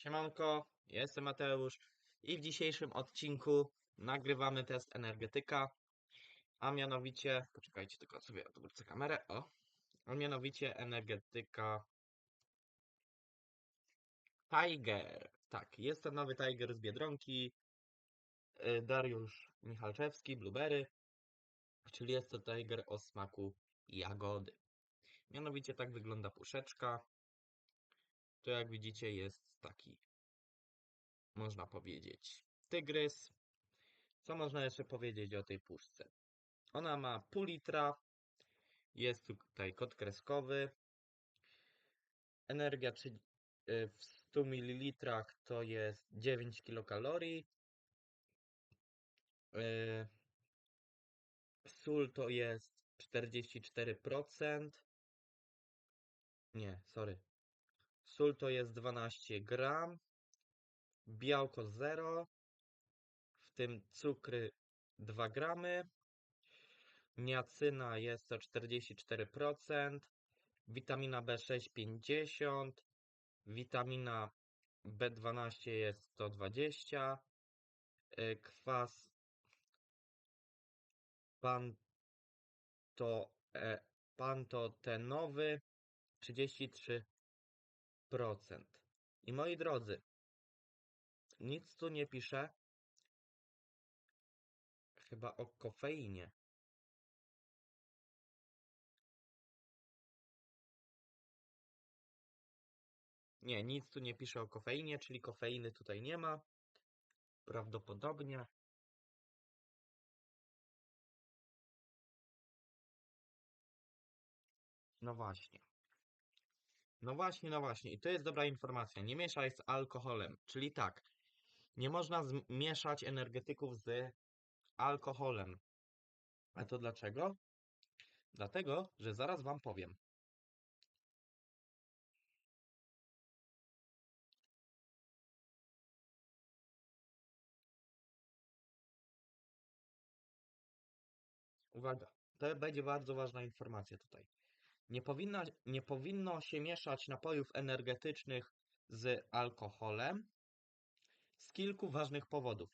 Siemanko, jestem Mateusz i w dzisiejszym odcinku nagrywamy test energetyka, a mianowicie, poczekajcie tylko sobie odwrócę kamerę, o, a mianowicie energetyka Tiger. Tak, jest to nowy Tiger z Biedronki, y, Dariusz Michalczewski, Blueberry, czyli jest to Tiger o smaku jagody. Mianowicie tak wygląda puszeczka. To jak widzicie jest taki, można powiedzieć, tygrys. Co można jeszcze powiedzieć o tej puszce? Ona ma pół litra, jest tutaj kod kreskowy. Energia y, w 100 ml to jest 9 kilokalorii. Y, Sól to jest 44%. Nie, sorry. Sól to jest 12 gram. Białko 0. W tym cukry 2 gramy. Niacyna jest to 44%. Witamina B6 50. Witamina B12 jest to 20. y, Kwas panto, e, pantotenowy 33%. I moi drodzy, nic tu nie pisze chyba o kofeinie. Nie, nic tu nie pisze o kofeinie, czyli kofeiny tutaj nie ma. Prawdopodobnie. No właśnie. No właśnie, no właśnie. I to jest dobra informacja. Nie mieszaj z alkoholem. Czyli tak, nie można mieszać energetyków z alkoholem. A to dlaczego? Dlatego, że zaraz wam powiem. Uwaga, to będzie bardzo ważna informacja tutaj. Nie, powinna, nie powinno się mieszać napojów energetycznych z alkoholem z kilku ważnych powodów.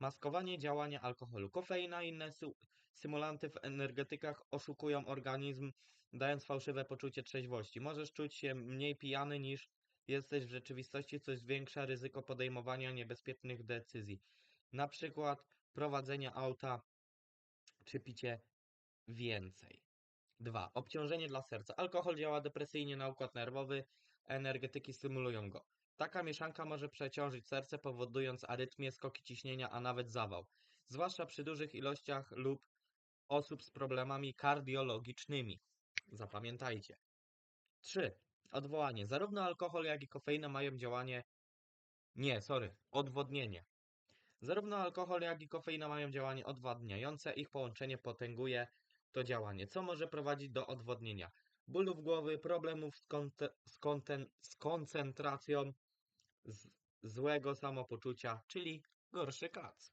Maskowanie działania alkoholu. Kofeina i inne sy symulanty w energetykach oszukują organizm, dając fałszywe poczucie trzeźwości. Możesz czuć się mniej pijany niż jesteś w rzeczywistości, co zwiększa ryzyko podejmowania niebezpiecznych decyzji. Na przykład prowadzenia auta czy picie więcej. 2. Obciążenie dla serca. Alkohol działa depresyjnie na układ nerwowy, energetyki stymulują go. Taka mieszanka może przeciążyć serce, powodując arytmię, skoki ciśnienia, a nawet zawał. Zwłaszcza przy dużych ilościach lub osób z problemami kardiologicznymi. Zapamiętajcie. 3. Odwołanie. Zarówno alkohol, jak i kofeina mają działanie. Nie, sorry, odwodnienie. Zarówno alkohol, jak i kofeina mają działanie odwadniające. Ich połączenie potęguje to działanie, co może prowadzić do odwodnienia, bólów głowy, problemów z, konte- z, konten- z koncentracją, z- złego samopoczucia, czyli gorszy kac.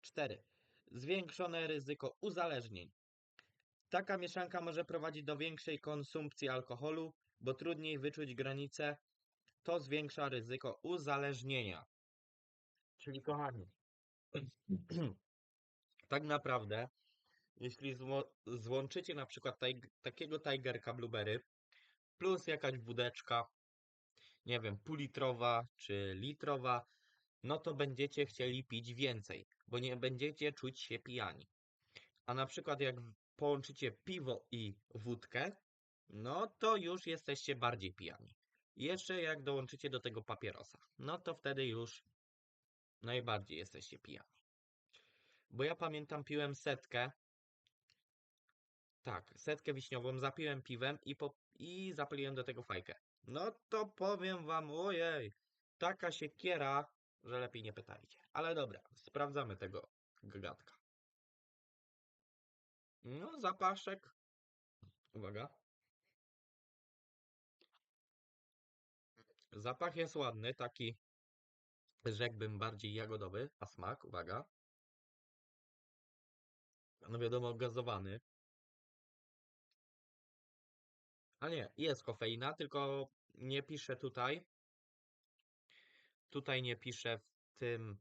4. Zwiększone ryzyko uzależnień. Taka mieszanka może prowadzić do większej konsumpcji alkoholu, bo trudniej wyczuć granice. To zwiększa ryzyko uzależnienia. Czyli kochani, tak naprawdę, jeśli złączycie na przykład taj- takiego Tigerka Blueberry plus jakaś wódeczka, nie wiem, półlitrowa czy litrowa, no to będziecie chcieli pić więcej, bo nie będziecie czuć się pijani. A na przykład jak połączycie piwo i wódkę, no to już jesteście bardziej pijani. Jeszcze jak dołączycie do tego papierosa, no to wtedy już najbardziej jesteście pijani. Bo ja pamiętam, piłem setkę. Tak, setkę wiśniową, zapiłem piwem i, po, i zapaliłem do tego fajkę. No to powiem wam, ojej, taka siekiera, że lepiej nie pytajcie. Ale dobra, sprawdzamy tego gagatka. No, zapaszek. Uwaga. Zapach jest ładny, taki rzekłbym bardziej jagodowy, a smak, uwaga. No wiadomo, gazowany. A nie, jest kofeina, tylko nie pisze tutaj. tutaj nie pisze w tym,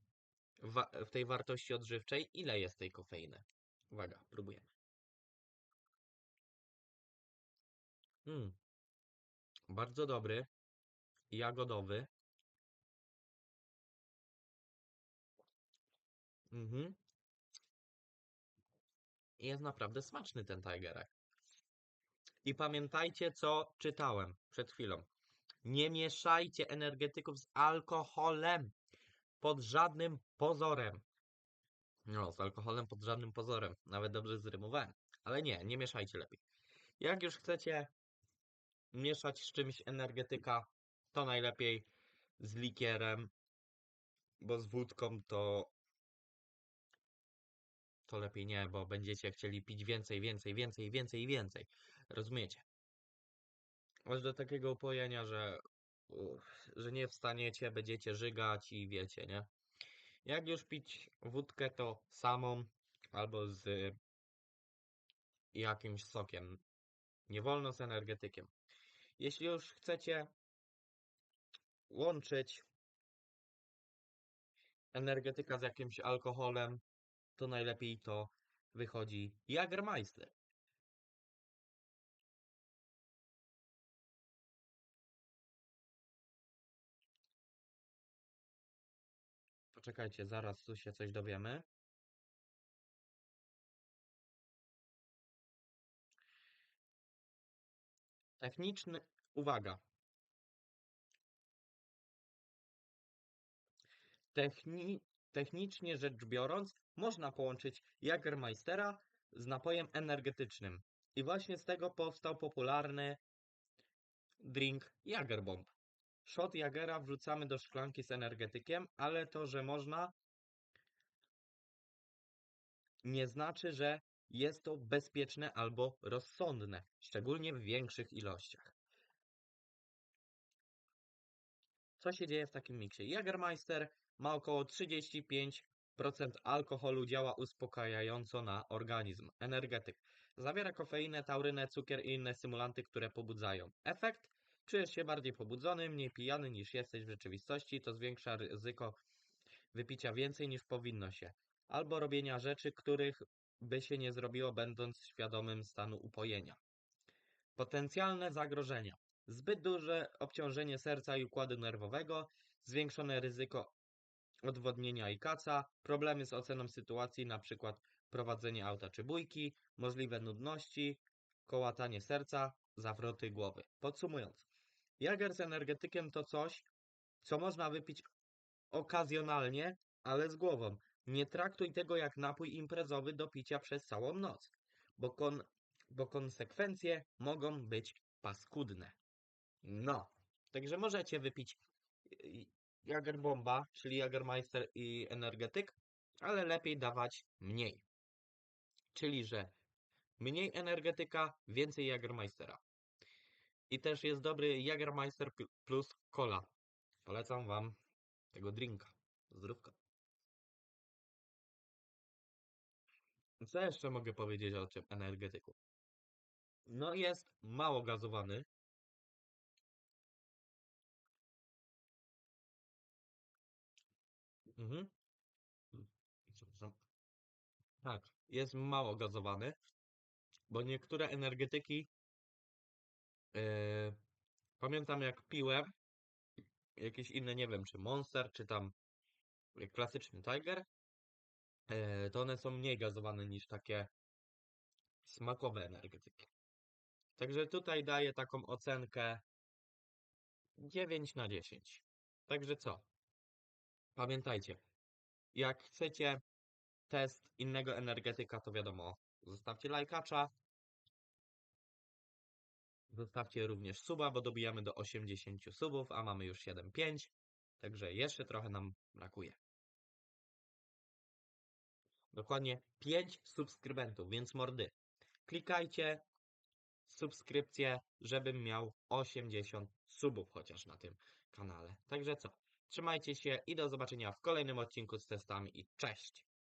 w tej wartości odżywczej, ile jest tej kofeiny. Uwaga, próbujemy. Mm. Bardzo dobry, jagodowy. Mhm. Jest naprawdę smaczny ten Tigerek. I pamiętajcie, co czytałem przed chwilą. Nie mieszajcie energetyków z alkoholem pod żadnym pozorem. No, z alkoholem pod żadnym pozorem. Nawet dobrze zrymowałem. Ale nie, nie mieszajcie lepiej. Jak już chcecie mieszać z czymś energetyka, to najlepiej z likierem, bo z wódką to to lepiej nie, bo będziecie chcieli pić więcej, więcej, więcej, więcej więcej. Rozumiecie? Aż do takiego upojenia, że, uff, że nie wstaniecie, będziecie żygać i wiecie, nie? Jak już pić wódkę, to samą albo z jakimś sokiem. Nie wolno z energetykiem. Jeśli już chcecie łączyć energetyka z jakimś alkoholem, to najlepiej to wychodzi Jagermeister. Poczekajcie, zaraz tu się coś dowiemy. Techniczny, uwaga. Techni, technicznie rzecz biorąc, można połączyć Jagermeistera z napojem energetycznym. I właśnie z tego powstał popularny drink Jagerbomb. Shot Jagera wrzucamy do szklanki z energetykiem, ale to, że można, nie znaczy, że jest to bezpieczne albo rozsądne, szczególnie w większych ilościach. Co się dzieje w takim miksie? Jagermeister ma około 35% alkoholu, działa uspokajająco na organizm. Energetyk. Zawiera kofeinę, taurynę, cukier i inne stymulanty, które pobudzają. Efekt? Czujesz się bardziej pobudzony, mniej pijany niż jesteś w rzeczywistości, to zwiększa ryzyko wypicia więcej niż powinno się, albo robienia rzeczy, których by się nie zrobiło, będąc świadomym stanu upojenia. Potencjalne zagrożenia. Zbyt duże obciążenie serca i układu nerwowego, zwiększone ryzyko odwodnienia i kaca, problemy z oceną sytuacji, np. prowadzenie auta czy bójki, możliwe nudności, kołatanie serca, zawroty głowy. Podsumując, Jager z energetykiem to coś, co można wypić okazjonalnie, ale z głową. Nie traktuj tego jak napój imprezowy do picia przez całą noc, bo, kon, bo konsekwencje mogą być paskudne. No, także możecie wypić y, Jagerbomba, czyli Jagermeister i energetyk, ale lepiej dawać mniej. Czyli, że mniej energetyka, więcej Jagermeistera. I też jest dobry Jagermeister pl- plus cola. Polecam wam tego drinka. Zdrówka. Co jeszcze mogę powiedzieć o tym energetyku? No jest mało gazowany. Mhm. Tak, jest mało gazowany, bo niektóre energetyki Yy, pamiętam jak piłem jakieś inne, nie wiem, czy Monster, czy tam klasyczny Tiger, yy, to one są mniej gazowane niż takie smakowe energetyki. Także tutaj daję taką ocenkę 9 na 10. Także co? Pamiętajcie, jak chcecie test innego energetyka, to wiadomo, zostawcie lajkacza, Zostawcie również suba, bo dobijamy do 80 subów, a mamy już 7,5. Także jeszcze trochę nam brakuje. Dokładnie 5 subskrybentów, więc mordy. Klikajcie subskrypcję, żebym miał 80 subów chociaż na tym kanale. Także co? Trzymajcie się i do zobaczenia w kolejnym odcinku z testami i cześć!